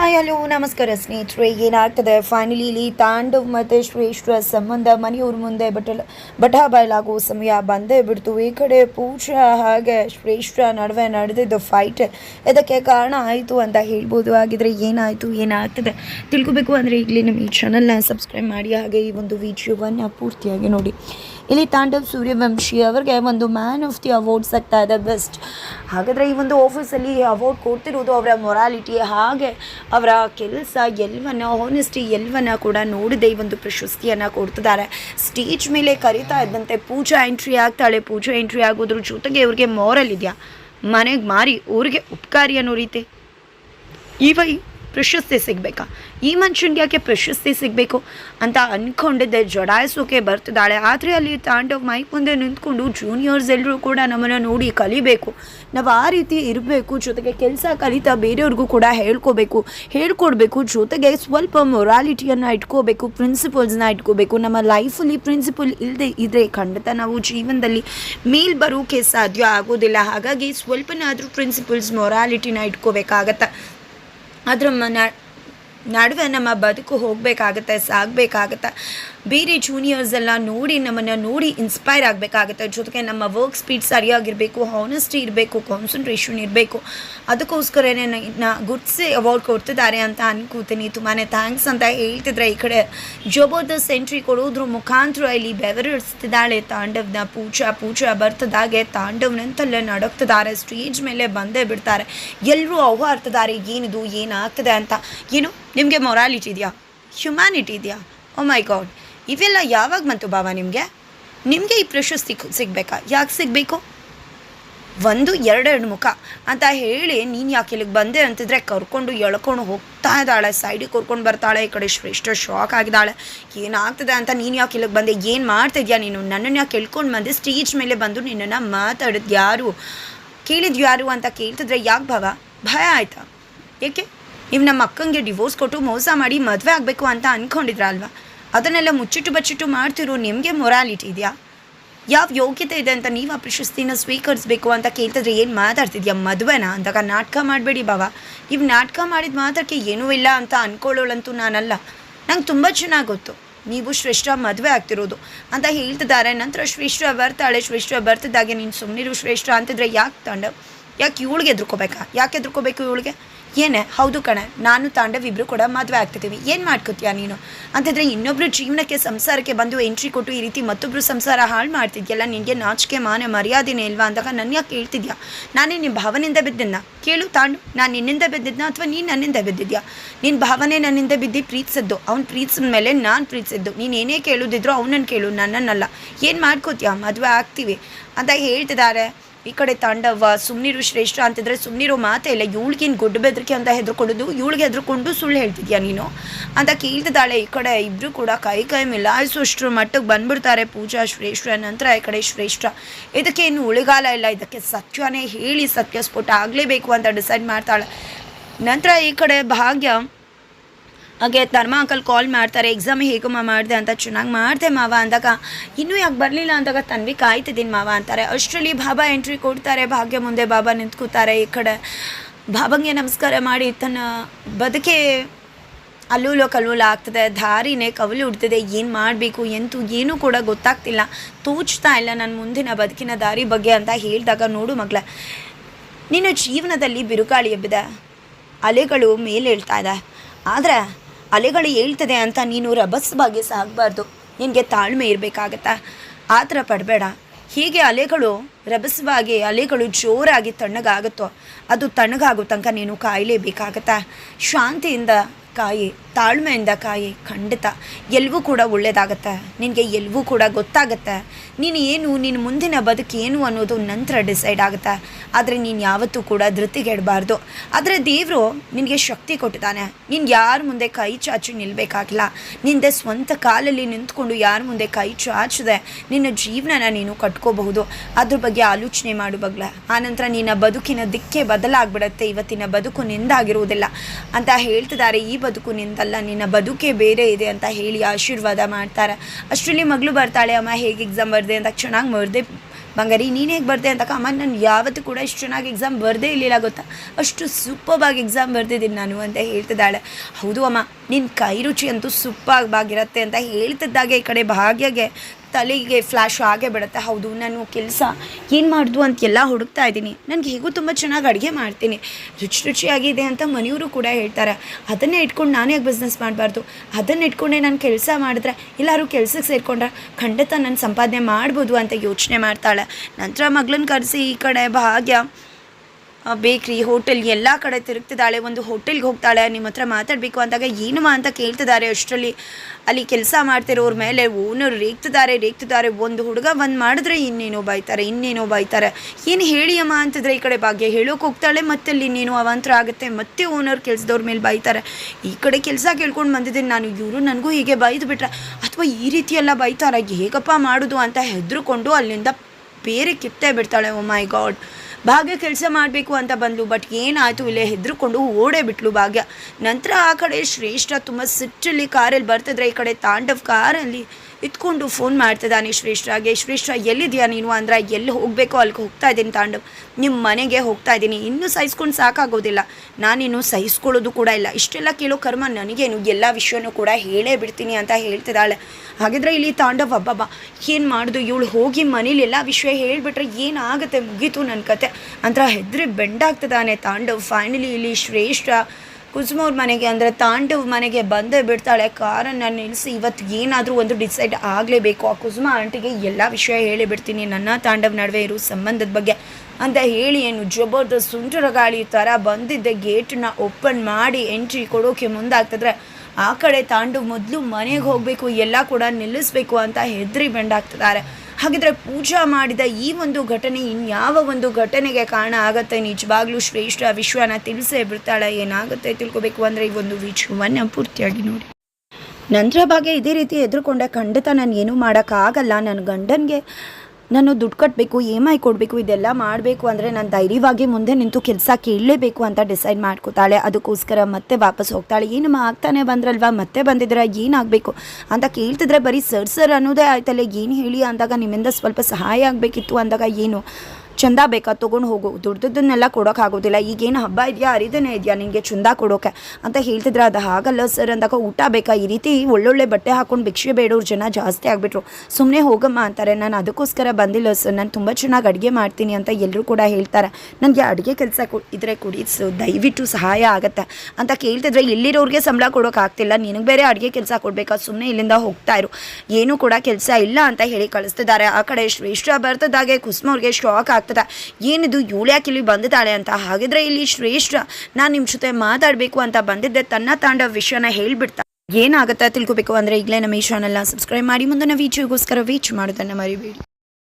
Hi, hello, ನಮಸ್ಕಾರ ಸ್ನೇಹಿತರೆ. ಏನಾಗ್ತದೆ? ಫೈನಲಿ ಇಲ್ಲಿ ತಾಂಡವ್ ಮತ್ತು ಶ್ರೇಷ್ಠರ ಸಂಬಂಧ ಮನೆಯವ್ರ ಮುಂದೆ ಬಟಲ್, ಬಟಾ ಬಯಲಾಗೋ ಸಮಯ ಬಂದೇ ಬಿಡ್ತು. ಈ ಕಡೆ ಪೂಜಾ ಹಾಗೆ ಶ್ರೇಷ್ಠರ ನಡುವೆ ನಡೆದಿದ್ದು ಫೈಟ್ ಇದಕ್ಕೆ ಕಾರಣ ಆಯಿತು ಅಂತ ಹೇಳ್ಬೋದು. ಹಾಗಿದ್ರೆ ಏನಾಯಿತು, ಏನಾಗ್ತದೆ ತಿಳ್ಕೊಬೇಕು. ಅಂದರೆ ಈಗಲೇ ನಮ್ಮ ಈ ಚಾನಲ್ನ ಸಬ್ಸ್ಕ್ರೈಬ್ ಮಾಡಿ. ಹಾಗೆ ಈ ಒಂದು ವಿಡಿಯೋವನ್ನು ಪೂರ್ತಿಯಾಗಿ ನೋಡಿ. ಇಲ್ಲಿ ತಾಂಡವ್ ಸೂರ್ಯವಂಶಿ ಅವ್ರಿಗೆ ಒಂದು ಮ್ಯಾನ್ ಆಫ್ ದಿ ಅವಾರ್ಡ್ ಸಿಗ್ತಾ ಇದೆ ಬೆಸ್ಟ್ ಹಾಗಾದರೆ ಈ ಒಂದು ಆಫೀಸಲ್ಲಿ ಅವಾರ್ಡ್ ಕೊಡ್ತಿರೋದು ಅವರ ಮೊರಾಲಿಟಿ ಹಾಗೆ ಅವರ ಕೆಲಸ ಎಲ್ಲವನ್ನ ಹಾನೆಸ್ಟಿ ಎಲ್ಲವನ್ನ ಕೂಡ ನೋಡಿದೆ ಈ ಒಂದು ಪ್ರಶಸ್ತಿಯನ್ನು ಕೊಡ್ತಿದ್ದಾರೆ. ಸ್ಟೇಜ್ ಮೇಲೆ ಕರಿತಾ ಇದ್ದಂತೆ ಪೂಜಾ ಎಂಟ್ರಿ ಆಗ್ತಾಳೆ. ಪೂಜಾ ಎಂಟ್ರಿ ಆಗೋದ್ರ ಜೊತೆಗೆ ಇವ್ರಿಗೆ ಮಾರಲ್ ಇದೆಯಾ? ಮನೆಗೆ ಮಾರಿ, ಊರಿಗೆ ಉಪಕಾರಿ ಅನ್ನೋ ರೀತಿ. ಈ ಪ್ರಶಸ್ತಿ ಸಿಗಬೇಕಾ? ಈ ಮನುಷ್ಯನಿಗೆ ಯಾಕೆ ಪ್ರಶಸ್ತಿ ಸಿಗಬೇಕು? ಅಂತ ಅಂದ್ಕೊಂಡಿದ್ದೆ ಜಡಾಯಿಸೋಕೆ ಬರ್ತಿದ್ದಾಳೆ. ಆದರೆ ಅಲ್ಲಿ ತಾಂಡವ್ ಮೈಕ್ ಮುಂದೆ ನಿಂತ್ಕೊಂಡು ಜೂನಿಯರ್ಸ್ ಎಲ್ಲರೂ ಕೂಡ ನಮ್ಮನ್ನು ನೋಡಿ ಕಲಿಬೇಕು. ನಾವು ಆ ರೀತಿ ಇರಬೇಕು. ಜೊತೆಗೆ ಕೆಲಸ ಕಲಿತಾ ಬೇರೆಯವ್ರಿಗೂ ಕೂಡ ಹೇಳ್ಕೋಬೇಕು. ಹೇಳ್ಕೊಡ್ಬೇಕು. ಜೊತೆಗೆ ಸ್ವಲ್ಪ ಮೊರಾಲಿಟಿಯನ್ನು ಇಟ್ಕೋಬೇಕು. ಪ್ರಿನ್ಸಿಪಲ್ಸ್ನ ಇಟ್ಕೋಬೇಕು. ನಮ್ಮ ಲೈಫಲ್ಲಿ ಪ್ರಿನ್ಸಿಪಲ್ ಇಲ್ಲದೆ ಇದ್ರೆ ಖಂಡಿತ ನಾವು ಜೀವನದಲ್ಲಿ ಮೇಲ್ ಬರೋಕೆ ಸಾಧ್ಯ ಆಗೋದಿಲ್ಲ. ಹಾಗಾಗಿ ಸ್ವಲ್ಪನಾದರೂ ಪ್ರಿನ್ಸಿಪಲ್ಸ್ ಮೊರಾಲಿಟಿನ ಇಟ್ಕೋಬೇಕಾಗತ್ತೆ? ಅದ್ರ ಮ ನಡುವೆ ನಮ್ಮ ಬದುಕು ಹೋಗಬೇಕಾಗತ್ತೆ ಸಾಗಬೇಕಾಗತ್ತೆ. ಬೇರೆ ಜೂನಿಯರ್ಸ್ ಎಲ್ಲ ನೋಡಿ ನಮ್ಮನ್ನು ನೋಡಿ ಇನ್ಸ್ಪೈರ್ ಆಗಬೇಕಾಗುತ್ತೆ. ಜೊತೆಗೆ ನಮ್ಮ ವರ್ಕ್ ಸ್ಪೀಡ್ ಸರಿಯಾಗಿರಬೇಕು ಹಾನೆಸ್ಟಿ ಇರಬೇಕು ಕಾನ್ಸಂಟ್ರೇಷನ್ ಇರಬೇಕು. ಅದಕ್ಕೋಸ್ಕರನೇ ನಾ ಗುಡ್ಸೆ ಅವಾರ್ಡ್ ಕೊಡ್ತಿದ್ದಾರೆ ಅಂತ ಅನ್ಕೋತೀನಿ. ತುಂಬಾ ಥ್ಯಾಂಕ್ಸ್ ಅಂತ ಹೇಳ್ತಿದ್ರೆ ಈ ಕಡೆ ಜಬರ್ದಸ್ತ್ ಎಂಟ್ರಿ ಕೊಡೋದ್ರ ಮುಖಾಂತರ ಇಲ್ಲಿ ಬೆವರಿಸ್ತಿದ್ದಾಳೆ ತಾಂಡವ್ನ. ಪೂಜಾ ಪೂಜಾ ಬರ್ತದಾಗೆ ತಾಂಡವ್ನಂತಲ್ಲೇ ನಡಕ್ತಿದ್ದಾರೆ ಸ್ಟೇಜ್ ಮೇಲೆ ಬಂದೇ ಬಿಡ್ತಾರೆ. ಎಲ್ಲರೂ ಅವ್ಹಾರ್ತಿದ್ದಾರೆ ಏನಿದು, ಏನಾಗ್ತದೆ ಅಂತ. ಏನು, ನಿಮಗೆ ಮೊರಾಲಿಟಿ ಇದೆಯಾ? ಹ್ಯುಮ್ಯಾನಿಟಿ ಇದೆಯಾ? ಓ ಮೈ ಗಾಡ್ ಇವೆಲ್ಲ ಯಾವಾಗ ಬಂತು ಭಾವ ನಿಮಗೆ? ನಿಮಗೆ ಈ ಪ್ರಶಸ್ತಿ ಸಿಗಬೇಕಾ? ಯಾಕೆ ಸಿಗಬೇಕು? ಒಂದು, ಎರಡೆರಡು ಮುಖ. ಅಂತ ಹೇಳಿ ನೀನು ಯಾಕೆ ಇಲ್ಲಿಗೆ ಬಂದೆ ಅಂತಿದ್ರೆ ಕರ್ಕೊಂಡು ಎಳ್ಕೊಂಡು ಹೋಗ್ತಾ ಇದ್ದಾಳೆ ಸೈಡಿಗೆ ಕರ್ಕೊಂಡು ಬರ್ತಾಳೆ, ಈ ಕಡೆ ಎಷ್ಟು ಶಾಕ್ ಆಗಿದ್ದಾಳೆ. ಏನಾಗ್ತದೆ ಅಂತ ನೀನು ಯಾಕೆ ಇಲ್ಲಿಗೆ ಬಂದೆ? ಏನು ಮಾಡ್ತಿದ್ಯಾ ನೀನು? ನನ್ನನ್ನು ಯಾಕೆ ಎಳ್ಕೊಂಡು ಬಂದೆ? ಸ್ಟೇಜ್ ಮೇಲೆ ಬಂದು ನಿನ್ನನ್ನು ಮಾತಾಡಿದ್ ಯಾರು? ಕೇಳಿದ್ ಯಾರು ಅಂತ ಕೇಳ್ತಿದ್ರೆ ಯಾಕೆ ಭಾವ ಭಯ ಆಯ್ತಾ? ಏಕೆ? ನೀವು ನಮ್ಮ ಅಕ್ಕಂಗೆ ಡಿವೋರ್ಸ್ ಕೊಟ್ಟು ಮೋಸ ಮಾಡಿ ಮದುವೆ ಆಗಬೇಕು ಅಂತ ಅಂದ್ಕೊಂಡಿದ್ರ ಅಲ್ವಾ? ಅದನ್ನೆಲ್ಲ ಮುಚ್ಚಿಟ್ಟು ಬಚ್ಚಿಟ್ಟು ಮಾಡ್ತಿರೋ ನಿಮಗೆ ಮೊರಾಲಿಟಿ ಇದೆಯಾ? ಯಾವ ಯೋಗ್ಯತೆ ಇದೆ ಅಂತ ನೀವು ಆ ಪ್ರಶಸ್ತಿನ ಸ್ವೀಕರಿಸಬೇಕು ಅಂತ ಕೇಳ್ತಿದ್ರೆ ಏನು ಮಾತಾಡ್ತಿದ್ಯಾ? ಮದುವೆನ? ಅಂದಾಗ ನಾಟಕ ಮಾಡಬೇಡಿ ಬಾವ. ಇವು ನಾಟಕ ಮಾಡಿದ ಮಾತ್ರಕ್ಕೆ ಏನೂ ಇಲ್ಲ ಅಂತ ಅಂದ್ಕೊಳ್ಳೋಳಂತೂ ನಾನಲ್ಲ. ನಂಗೆ ತುಂಬ ಚೆನ್ನಾಗಿ ಗೊತ್ತು. ನೀವು ಶ್ರೇಷ್ಠ ಮದುವೆ ಆಗ್ತಿರೋದು ಅಂತ ಹೇಳ್ತಿದ್ದಾರೆ. ನಂತರ ಶ್ರೇಷ್ಠ ಬರ್ತಾಳೆ. ಶ್ರೇಷ್ಠ ಬರ್ತಿದ್ದಾಗೆ ನೀನು ಸುಮ್ಮನಿರು ಶ್ರೇಷ್ಠ ಅಂತಿದ್ರೆ ಯಾಕೆ ತಂಡ? ಯಾಕೆ ಇವಳಿಗೆ ಎದ್ರುಕೋಬೇಕಾ? ಯಾಕೆ ಎದ್ರುಕೋಬೇಕು ಇವಳಿಗೆ? ಏನೇ? ಹೌದು ಕಣ. ನಾನು ತಾಂಡವ್ ಇಬ್ಬರು ಕೂಡ ಮದುವೆ ಆಗ್ತಿದ್ದೀವಿ. ಏನು ಮಾಡ್ಕೋತೀಯ ನೀನು? ಅಂತಂದರೆ ಇನ್ನೊಬ್ಬರು ಜೀವನಕ್ಕೆ, ಸಂಸಾರಕ್ಕೆ ಬಂದು ಎಂಟ್ರಿ ಕೊಟ್ಟು ಈ ರೀತಿ ಮತ್ತೊಬ್ಬರು ಸಂಸಾರ ಹಾಳು ಮಾಡ್ತಿದ್ಯಲ್ಲ, ನಿನಗೆ ನಾಚಿಕೆ, ಮಾನ, ಮರ್ಯಾದೆನೇ ಇಲ್ವಾ ಅಂದಾಗ ನನ್ನ ಯಾಕೆ ಕೇಳ್ತಿದ್ಯಾ ನಾನೇ ನಿಮ್ಮ ಭಾವನೆಯಿಂದ ಬಿದ್ದಿದ್ದ ಕೇಳು ತಾಂಡು. ನಾನು ನಿನ್ನಿಂದ ಬಿದ್ದಿದ್ನ ಅಥವಾ ನೀನು ನನ್ನಿಂದ ಬಿದ್ದಿದ್ಯಾ? ನಿನ್ನ ಭಾವನೆ ನನ್ನಿಂದ ಬಿದ್ದು ಪ್ರೀತಿಸಿದ್ದು. ಅವ್ನು ಪ್ರೀತಿಸಿದ ಮೇಲೆ ನಾನು ಪ್ರೀತಿಸಿದ್ದು. ನೀನು ಏನೇ ಕೇಳೋದಿದ್ರು ಅವನನ್ನು ಕೇಳು, ನನ್ನನ್ನಲ್ಲ. ಏನು ಮಾಡ್ಕೋತೀಯ? ಮದುವೆ ಆಗ್ತೀವಿ. ಅಂತ ಹೇಳ್ತಿದ್ದಾರೆ ಈ ಕಡೆ ತಾಂಡವ ಸುಮ್ನಿರು ಶ್ರೇಷ್ಠ ಅಂತಿದ್ರೆ ಸುಮ್ನಿರು ಮಾತೇ ಇಲ್ಲ, ಇವಳಿಗೇನು ಗುಡ್ಡ ಬೆದರಿಕೆ ಅಂತ ಹೆದರ್ಕೊಡೋದು ಇವಳಿಗೆ ಹೆದರ್ಕೊಂಡು ಸುಳ್ಳು ಹೇಳ್ತಿದ್ಯಾ ನೀನು? ಅಂತ ಕೇಳ್ತಿದ್ದಾಳೆ ಈ ಕಡೆ ಇಬ್ಬರು ಕೂಡ ಕೈ ಕೈ ಮಿಲಾಯಿಸುವಷ್ಟ್ರ ಮಟ್ಟಕ್ಕೆ ಬಂದ್ಬಿಡ್ತಾರೆ ಪೂಜಾ, ಶ್ರೇಷ್ಠ, ನಂತರ ಈ ಕಡೆ ಶ್ರೇಷ್ಠ. ಇದಕ್ಕೆ ಏನು ಉಳಿಗಾಲ ಇಲ್ಲ, ಇದಕ್ಕೆ ಸತ್ಯನೇ ಹೇಳಿ ಸತ್ಯ ಸ್ಫೋಟ ಆಗಲೇಬೇಕು ಅಂತ ಡಿಸೈಡ್ ಮಾಡ್ತಾಳೆ. ನಂತರ ಈ ಕಡೆ ಭಾಗ್ಯ ಹಾಗೆ ಧರ್ಮ ಅಂಕಲ್ ಕಾಲ್ ಮಾಡ್ತಾರೆ ಎಕ್ಸಾಮ್ ಹೇಗಮ್ಮ ಮಾಡಿದೆ ಅಂತ ಚೆನ್ನಾಗಿ ಮಾಡಿದೆ ಮಾವ ಅಂದಾಗ, ಇನ್ನೂ ಯಾಕೆ ಬರಲಿಲ್ಲ? ಅಂದಾಗ, ತನ್ವಿ ಕಾಯ್ತಿದ್ದೀನಿ ಮಾವ ಅಂತಾರೆ. ಅಷ್ಟರಲ್ಲಿ ಬಾಬಾ ಎಂಟ್ರಿ ಕೊಡ್ತಾರೆ, ಭಾಗ್ಯ ಮುಂದೆ ಬಾಬಾ ನಿಂತ್ಕೋತಾರೆ ಈ ಕಡೆ. ಬಾಬಂಗೆ ನಮಸ್ಕಾರ ಮಾಡಿ ತನ್ನ ಬದುಕೆ ಅಲ್ಲೂಲೋ ಕಲ್ಲೂಲ ಆಗ್ತದೆ. ದಾರಿನೇ ಕವಲು ಉಡ್ತಿದೆ. ಏನು ಮಾಡಬೇಕು, ಎಂತೂ ಏನೂ ಕೂಡ ಗೊತ್ತಾಗ್ತಿಲ್ಲ. ತೋಚ್ತಾ ಇಲ್ಲ ನನ್ನ ಮುಂದಿನ ಬದುಕಿನ ದಾರಿ ಬಗ್ಗೆ ಅಂತ ಹೇಳಿದಾಗ, ನೋಡು ಮಗಳ, ನಿನ್ನ ಜೀವನದಲ್ಲಿ ಬಿರುಗಾಳಿ ಎಬ್ಬಿದೆ. ಅಲೆಗಳು ಮೇಲೇಳ್ತಾ ಇದೆ. ಆದರೆ ಅಲೆಗಳು ಹೇಳ್ತದೆ ಅಂತ ನೀನು ರಭಸವಾಗಿ ಸಾಗಬಾರ್ದು. ನಿನಗೆ ತಾಳ್ಮೆ ಇರಬೇಕಾಗತ್ತಾ? ಆ ಥರ ಪಡಬೇಡ. ಹೀಗೆ ಅಲೆಗಳು ರಭಸವಾಗಿ ಅಲೆಗಳು ಜೋರಾಗಿ ತಣ್ಣಗಾಗುತ್ತೋ, ಅದು ತಣ್ಣಗಾಗೋ ತನಕ ನೀನು ಕಾಯಲೇಬೇಕಾಗತ್ತಾ? ಶಾಂತಿಯಿಂದ ಕಾಯಿ, ತಾಳ್ಮೆಯಿಂದ ಕಾಯಿ, ಖಂಡಿತ. ಎಲ್ಲವೂ ಕೂಡ ಒಳ್ಳೆಯದಾಗತ್ತೆ ನಿನಗೆ ಎಲ್ಲವೂ ಕೂಡ ಗೊತ್ತಾಗತ್ತೆ. ನೀನು ಏನು ನಿನ್ನ ಮುಂದಿನ ಬದುಕು ಏನು ಅನ್ನೋದು ನಂತರ ಡಿಸೈಡ್ ಆಗುತ್ತೆ. ಆದರೆ ನೀನು ಯಾವತ್ತೂ ಕೂಡ ಧೃತಿಗೆಡಬಾರ್ದು ಆದರೆ ದೇವರು ನಿನಗೆ ಶಕ್ತಿ ಕೊಟ್ಟಿದ್ದಾನೆ. ನೀನು ಯಾರ ಮುಂದೆ ಕೈ ಚಾಚು ನಿಲ್ಲಬೇಕಾಗಿಲ್ಲ ನಿಂದೆ ಸ್ವಂತ ಕಾಲಲ್ಲಿ ನಿಂತ್ಕೊಂಡು ಯಾರ ಮುಂದೆ ಕೈ ಚಾಚದೆ ನಿನ್ನ ಜೀವನನ ನೀನು ಕಟ್ಕೋಬಹುದು. ಅದ್ರ ಬಗ್ಗೆ ಆಲೋಚನೆ ಮಾಡು ಬಗ್ಲ. ಆನಂತರ ನಿನ್ನ ಬದುಕಿನ ದಿಕ್ಕೆ ಬದಲಾಗ್ಬಿಡತ್ತೆ. ಇವತ್ತಿನ ಬದುಕು ನಿಂದಾಗಿರುವುದಿಲ್ಲ. ಅಂತ ಹೇಳ್ತಿದ್ದಾರೆ ಈ ನಿಂದಲ್ಲ ನಿನ್ನ ಬದುಕೇ ಬೇರೆ ಇದೆ ಅಂತ ಹೇಳಿ ಆಶೀರ್ವಾದ ಮಾಡ್ತಾರೆ. ಅಷ್ಟರಲ್ಲಿ ಮಗಳು ಬರ್ತಾಳೆ, ಅಮ್ಮ ಹೇಗೆ ಎಕ್ಸಾಮ್ ಬರೆದೆ ಅಂತ? ಚೆನ್ನಾಗಿ ಮರದೆ ಬಂಗಾರಿ, ನೀನು ಹೇಗೆ ಬರ್ದೆ ಅಂತ? ಅಮ್ಮ, ನಾನು ಯಾವತ್ತೂ ಕೂಡ ಇಷ್ಟು ಚೆನ್ನಾಗಿ ಎಕ್ಸಾಮ್ ಬರದೇ ಇರಲಿಲ್ಲ ಗೊತ್ತಾ? ಅಷ್ಟು ಸೂಪರ್ಬಾಗಿ ಎಕ್ಸಾಮ್ ಬರ್ದಿದ್ದೀನಿ ನಾನು ಅಂತ ಹೇಳ್ತಿದ್ದಾಳೆ. ಹೌದು ಅಮ್ಮ ನಿನ್ನ ಕೈ ರುಚಿ ಅಂತೂ ಸೂಪರ್ಬಾಗಿರುತ್ತೆ ಅಂತ ಹೇಳ್ತಿದ್ದಾಗೆ ಈ ಕಡೆ ಭಾಗ್ಯಗೆ. ತಲೆಗೆ ಫ್ಲ್ಯಾಶ್ ಆಗೇ ಬಿಡುತ್ತೆ. ಹೌದು, ನಾನು ಕೆಲಸ ಏನು ಮಾಡ್ದು ಅಂತ ಎಲ್ಲ ಹುಡುಕ್ತಾ ಇದ್ದೀನಿ. ನನಗೆ ಹೇಗೂ ತುಂಬ ಚೆನ್ನಾಗಿ ಅಡುಗೆ ಮಾಡ್ತೀನಿ. ರುಚಿ ರುಚಿಯಾಗಿದೆ ಅಂತ ಮನೆಯವರು ಕೂಡ ಹೇಳ್ತಾರೆ. ಅದನ್ನೇ ಇಟ್ಕೊಂಡು ನಾನು ಯಾಕೆ ಬಿಸ್ನೆಸ್ ಮಾಡಬಾರ್ದು. ಅದನ್ನು ಇಟ್ಕೊಂಡೇ ನಾನು ಕೆಲಸ ಮಾಡಿದ್ರೆ ಎಲ್ಲರೂ ಕೆಲ್ಸಕ್ಕೆ ಸೇರಿಕೊಂಡ್ರೆ ಖಂಡಿತ ನಾನು ಸಂಪಾದನೆ ಮಾಡ್ಬೋದು ಅಂತ ಯೋಚನೆ ಮಾಡ್ತಾಳೆ. ನಂತರ ಮಗಳನ್ನ ಕರೆಸಿ ಈ ಕಡೆ ಭಾಗ್ಯ. ಬೇಕ್ರಿ ಹೋಟೆಲ್ ಎಲ್ಲ ಕಡೆ ತಿರುಗ್ತಿದ್ದಾಳೆ. ಒಂದು ಹೋಟೆಲ್ಗೆ ಹೋಗ್ತಾಳೆ. ನಿಮ್ಮ ಹತ್ರ ಮಾತಾಡಬೇಕು ಅಂದಾಗ ಏನಮ್ಮ ಅಂತ ಕೇಳ್ತಿದ್ದಾರೆ. ಅಷ್ಟರಲ್ಲಿ ಅಲ್ಲಿ ಕೆಲಸ ಮಾಡ್ತಿರೋರ ಮೇಲೆ ಓನರ್ ರೇಗ್ತಿದ್ದಾರೆ ರೇಗ್ತಿದ್ದಾರೆ. ಒಂದು ಹುಡುಗ ಬಂದು ಮಾಡಿದ್ರೆ ಇನ್ನೇನೋ ಬೈತಾರೆ ಇನ್ನೇನೋ ಬೈತಾರೆ ಏನು ಹೇಳಿ ಅಮ್ಮ ಅಂತಿದ್ರೆ ಈ ಕಡೆ ಭಾಗ್ಯ? ಹೇಳೋಕೆ ಹೋಗ್ತಾಳೆ, ಮತ್ತೆ ಅಲ್ಲಿ ಇನ್ನೇನೋ ಅವಾಂತರ ಆಗುತ್ತೆ. ಮತ್ತೆ ಓನರ್ ಕೆಲಸದವ್ರ ಮೇಲೆ ಬೈತಾರೆ ಈ ಕಡೆ ಕೆಲಸ ಕೇಳ್ಕೊಂಡು ಬಂದಿದ್ದೀನಿ ನಾನು. ಇವರು ನನಗೂ ಹೀಗೆ ಬೈದು ಬಿಟ್ರೆ. ಅಥವಾ ಈ ರೀತಿ ಎಲ್ಲ ಬೈತಾರೆ ಹೇಗಪ್ಪ ಮಾಡೋದು ಅಂತ ಹೆದರ್ಕೊಂಡು ಅಲ್ಲಿಂದ ಬೇರೆ ಕಿತ್ತೆ ಬಿಡ್ತಾಳೆ. ಓ ಮೈ ಗಾಡ್ ಭಾಗ್ಯ ಕೆಲಸ ಮಾಡಬೇಕು ಅಂತ ಬಂದ್ಲು ಬಟ್ ಏನಾಯಿತು? ಇಲ್ಲೇ ಹೆದ್ರುಕೊಂಡು ಓಡೇ ಬಿಟ್ಲು ಭಾಗ್ಯ. ನಂತರ ಆ ಕಡೆ ಶ್ರೇಷ್ಠ ತುಂಬ ಸಿಟ್ಟಲ್ಲಿ ಕಾರಲ್ಲಿ ಬರ್ತಿದ್ರೆ ಈ ಕಡೆ ತಾಂಡವ್ ಕಾರಲ್ಲಿ ಇಟ್ಕೊಂಡು ಫೋನ್ ಮಾಡ್ತಿದ್ದಾನೆ ಶ್ರೇಷ್ಠಗೆ ಶ್ರೇಷ್ಠ ಎಲ್ಲಿದ್ಯಾ ನೀನು? ಅಂದ್ರೆ ಎಲ್ಲಿ ಹೋಗಬೇಕೋ? ಅಲ್ಲಿಗೆ ಹೋಗ್ತಾ ಇದ್ದೀನಿ ತಾಂಡವ್ ನಿಮ್ಮ ಮನೆಗೆ ಹೋಗ್ತಾ ಇದ್ದೀನಿ. ಇನ್ನೂ ಸಹಿಸ್ಕೊಂಡು ಸಾಕಾಗೋದಿಲ್ಲ. ನಾನಿನ್ನು ಸಹಿಸ್ಕೊಳ್ಳೋದು ಕೂಡ ಇಲ್ಲ. ಇಷ್ಟೆಲ್ಲ ಕೇಳೋ ಕರ್ಮ ನನಗೇನು? ಎಲ್ಲ ವಿಷಯನೂ ಕೂಡ ಹೇಳೇ ಬಿಡ್ತೀನಿ ಅಂತ ಹೇಳ್ತಿದ್ದಾಳೆ. ಹಾಗಿದ್ರೆ ಇಲ್ಲಿ ತಾಂಡವ್ ಹಬ್ಬಬ್ಬ ಏನು ಮಾಡೋದು? ಇವಳು ಹೋಗಿ ಮನೇಲಿ ಎಲ್ಲ ವಿಷಯ ಹೇಳಿಬಿಟ್ರೆ ಏನಾಗುತ್ತೆ? ಮುಗೀತು ನನ್ನ ಕತೆ. ಅಂತ ಹೆದ್ರಿ ಬೆಂಡಾಗ್ತದಾನೆ ತಾಂಡವ್ ಫೈನಲಿ ಇಲ್ಲಿ ಶ್ರೇಷ್ಠ ಕುಸುಮವ್ರ ಮನೆಗೆ ಅಂದರೆ ತಾಂಡವ್ ಮನೆಗೆ ಬಂದೇ ಬಿಡ್ತಾಳೆ. ಕಾರನ್ನು ನಿಲ್ಲಿಸಿ ಇವತ್ತು ಏನಾದರೂ ಒಂದು ಡಿಸೈಡ್ ಆಗಲೇಬೇಕು. ಆ ಕುಸುಮ ಆಂಟಿಗೆ ಎಲ್ಲ ವಿಷಯ ಹೇಳಿಬಿಡ್ತೀನಿ. ನನ್ನ ತಾಂಡವ್ ನಡುವೆ ಇರೋ ಸಂಬಂಧದ ಬಗ್ಗೆ ಅಂತ ಹೇಳಿ ಏನು ಜಬರ್ದಸ್ತ್ ಸುಂಟರ ಗಾಳಿ ಥರ ಬಂದಿದ್ದ. ಗೇಟನ್ನ ಓಪನ್ ಮಾಡಿ ಎಂಟ್ರಿ ಕೊಡೋಕೆ ಮುಂದಾಗ್ತದ್ರೆ ಆ ಕಡೆ ತಾಂಡವ್ ಮೊದಲು ಮನೆಗೆ ಹೋಗಬೇಕು, ಎಲ್ಲ ಕೂಡ ನಿಲ್ಲಿಸ್ಬೇಕು ಅಂತ ಹೆದ್ರಿ ಬೆಂಡಾಗ್ತಿದ್ದಾರೆ. ಹಾಗಿದ್ರೆ ಪೂಜಾ ಮಾಡಿದ ಈ ಒಂದು ಘಟನೆ ಇನ್ಯಾವ ಒಂದು ಘಟನೆಗೆ ಕಾರಣ ಆಗತ್ತೆ? ನಿಜವಾಗ್ಲೂ ಶ್ರೇಷ್ಠ ವಿಶ್ವನ ತಿಳಿಸೇ ಬಿಡ್ತಾಳೆ, ಏನಾಗುತ್ತೆ ತಿಳ್ಕೊಬೇಕು ಅಂದರೆ ಈ ಒಂದು ವಿಶ್ವವನ್ನು ಪೂರ್ತಿಯಾಗಿ ನೋಡಿ. ನಂತರ ಭಾಗ್ಯ ಇದೇ ರೀತಿ ಎದುರುಕೊಂಡೆ ಖಂಡಿತ ನಾನು ಏನೂ ಮಾಡೋಕ್ಕಾಗಲ್ಲ. ನನ್ನ ಗಂಡನಿಗೆ ನಾನು ದುಡ್ಡು ಕಟ್ಟಬೇಕು ಇ ಎಂ ಐ ಕೊಡಬೇಕು, ಇದೆಲ್ಲ ಮಾಡಬೇಕು ಅಂದರೆ ನಾನು ಧೈರ್ಯವಾಗಿ ಮುಂದೆ ನಿಂತು ಕೆಲಸ ಕೇಳಲೇಬೇಕು ಅಂತ ಡಿಸೈಡ್ ಮಾಡ್ಕೋತಾಳೆ. ಅದಕ್ಕೋಸ್ಕರ ಮತ್ತೆ ವಾಪಸ್ ಹೋಗ್ತಾಳೆ. ಏನಮ್ಮ, ಆಗ್ತಾನೆ ಬಂದ್ರಲ್ವಾ? ಮತ್ತೆ ಬಂದಿದ್ರೆ ಏನಾಗಬೇಕು? ಅಂತ ಕೇಳ್ತಿದ್ರೆ ಬರೀ ಸರ್ ಸರ್ ಅನ್ನೋದೇ ಆಯ್ತಲ್ಲ. ಏನು ಹೇಳಿ ಅಂದಾಗ ನಿಮ್ಮಿಂದ ಸ್ವಲ್ಪ ಸಹಾಯ ಆಗಬೇಕಿತ್ತು ಅಂದಾಗ ಏನು? ಚಂದ ಬೇಕಾ ತೊಗೊಂಡು ಹೋಗು. ದುಡ್ದದನ್ನೆಲ್ಲ ಕೊಡೋಕ್ಕಾಗೋದಿಲ್ಲ. ಈಗೇನು ಹಬ್ಬ ಇದೆಯಾ ಅರಿದನೇ ಇದೆಯಾ ನಿನಗೆ ಚಂದ ಕೊಡೋಕೆ? ಅಂತ ಹೇಳ್ತಿದ್ರೆ. ಅದು ಹಾಗಲ್ಲ ಸರ್ ಅಂದಾಗ ಊಟ ಬೇಕಾ? ಈ ರೀತಿ ಒಳ್ಳೊಳ್ಳೆ ಬಟ್ಟೆ ಹಾಕೊಂಡು ಭಿಕ್ಷೆ ಬೇಡೋರು ಜನ ಜಾಸ್ತಿ ಆಗಿಬಿಟ್ರು. ಸುಮ್ಮನೆ ಹೋಗಮ್ಮ ಅಂತಾರೆ. ನಾನು ಅದಕ್ಕೋಸ್ಕರ ಬಂದಿಲ್ಲ ಸರ್ ನಾನು ತುಂಬ ಚೆನ್ನಾಗಿ ಅಡುಗೆ ಮಾಡ್ತೀನಿ ಅಂತ ಎಲ್ಲರೂ ಕೂಡ ಹೇಳ್ತಾರೆ. ನನಗೆ ಅಡುಗೆ ಕೆಲಸ ಕೊ, ಇದ್ರೆ ಕೊಡಿ ಸೊ ದಯವಿಟ್ಟು ಸಹಾಯ ಆಗುತ್ತೆ. ಅಂತ ಕೇಳ್ತಿದ್ರೆ ಇಲ್ಲಿರೋರಿಗೆ ಸಂಬಳ ಕೊಡೋಕ್ಕಾಗ್ತಿಲ್ಲ ನಿನಗೆ ಬೇರೆ ಅಡುಗೆ ಕೆಲಸ ಕೊಡಬೇಕಾ? ಸುಮ್ಮನೆ ಇಲ್ಲಿಂದ ಹೋಗ್ತಾ ಇರು. ಏನೂ ಕೂಡ ಕೆಲಸ ಇಲ್ಲ ಅಂತ ಹೇಳಿ ಕಳಿಸ್ತಿದ್ದಾರೆ. ಆ ಕಡೆ ಶ್ರೇಷ್ಠ ಬರ್ತದಾಗೆ ಕುಸುಮವ್ರಿಗೆ ಶಾಕ್ ಆಗ್ತದೆ. ಏನಿದು? ಇವಳು ಯಾಕೆ ಇಲ್ಲಿ ಬಂದಿದ್ದಾಳೆ ಅಂತ? ಹಾಗಿದ್ರೆ ಇಲ್ಲಿ ಶ್ರೇಷ್ಠ ನಾನು ನಿಮ್ಮ ಜೊತೆ ಮಾತಾಡಬೇಕು ಅಂತ ಬಂದಿದ್ದೆ. ತನ್ನ ತಾಂಡ ವಿಷಯನ ಹೇಳ್ಬಿಡ್ತಾ. ಏನಾಗುತ್ತೆ ತಿಳ್ಕೊಬೇಕು? ಅಂದರೆ ಈಗಲೇ ನಮ್ಮ ಈ ಚಾನಲ್ನ ಸಬ್ಸ್ಕ್ರೈಬ್ ಮಾಡಿ. ಮುಂದಿನ ವೀಡಿಯೋಗೋಸ್ಕರ ವೀಚ್ ಮಾಡೋದನ್ನು ಮರಿಬೇಡಿ.